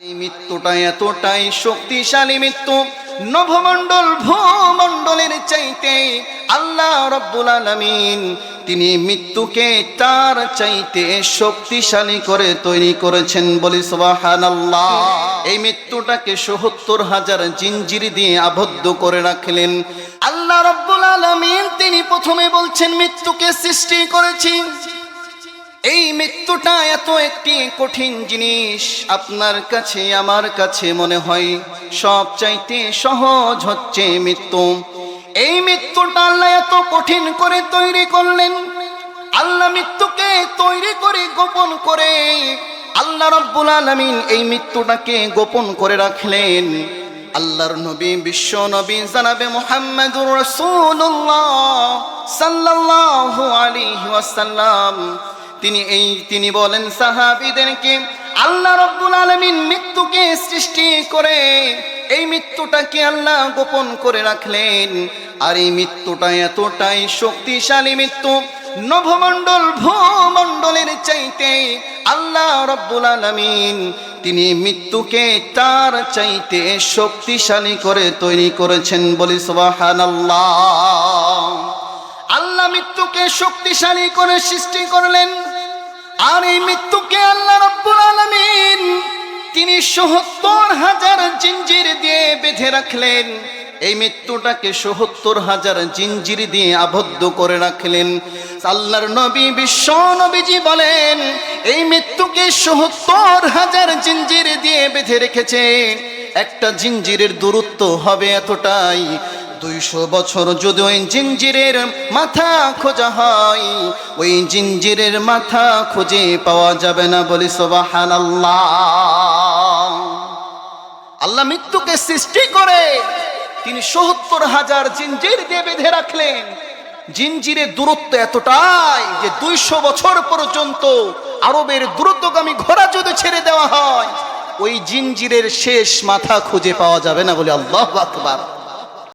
এই মৃত্যুটা এতটাই শক্তিশালী মৃত্যু। চাইতে আল্লাহ রব্বুল আলামিন তিনি মৃত্যুকে তার চাইতে শক্তিশালী করে তৈরি করেছেন বলি সুবহানাল্লাহ। এই মৃত্যুটাকে সত্তর হাজার জিঞ্জির দিয়ে আবদ্ধ করে রাখলেন। আল্লাহ রব্বুল আলামিন তিনি প্রথমে বলছেন, মৃত্যুকে সৃষ্টি করেছি। এই মৃত্যুটা এত একটি কঠিন জিনিস। আপনার কাছে, আমার কাছে মনে হয় সব চাইতে সহজ হচ্ছে মৃত্যু। এই মৃত্যুটা আল্লাহ এত কঠিন করে তৈরি করলেন। আল্লাহ মৃত্যুকে তৈরি করে গোপন করে। আল্লাহ রব্বুল আলামিন এই মৃত্যুটাকে গোপন করে রাখলেন। আল্লাহর নবী, বিশ্ব নবী জানাবে মুহাম্মদুর রাসূলুল্লাহ সাল্লাল্লাহু আলাইহি ওয়াসাল্লাম। তিনি এই, তিনি বলেন, সাহাবিদেরকে আল্লাহ রব্বুল আলমিন মৃত্যুকে সৃষ্টি করে, এই মৃত্যুটাকে আল্লাহ গোপন করে রাখলেন। আর এই মৃত্যুটা এতটাই শক্তিশালী মৃত্যু নভমণ্ডল ভূমণ্ডলের চাইতে আল্লাহ রব্বুল আলমিন তিনি মৃত্যুকে তার চাইতে শক্তিশালী করে তৈরি করেছেন বলে বলি আল্লাহ আল্লাহ মৃত্যুকে শক্তিশালী করে সৃষ্টি করলেন। আর এই মৃত্যুকে আল্লাহ রব্বুল আলামিন তিনি সত্তর হাজার জিঞ্জির দিয়ে বেঁধে রাখলেন। এই মৃত্যুটাকে সত্তর হাজার জিঞ্জির দিয়ে আবদ্ধ করে রাখলেন। আল্লাহর নবী, বিশ্ব নবীজি বলেন, এই মৃত্যুকে সত্তর হাজার জিঞ্জির দিয়ে বেঁধে রেখেছে। একটা জিঞ্জিরের দূরত্ব হবে এতটাই দুইশো বছর যদি ওই জিঞ্জিরের মাথা খোঁজা হয়, ওই জিঞ্জিরের মাথা খুঁজে পাওয়া যাবে না বলি সোবাহান আল্লাহ মৃত্যুকে সৃষ্টি করে তিনি সত্তর হাজার জিঞ্জির দিয়ে বেঁধে রাখলেন। জিঞ্জিরের দূরত্ব এতটাই যে দুইশো বছর পর্যন্ত আরবের দ্রুতগামী ঘোড়া যদি ছেড়ে দেওয়া হয়, ওই জিঞ্জিরের শেষ মাথা খুঁজে পাওয়া যাবে না বলে আল্লাহ আকবার।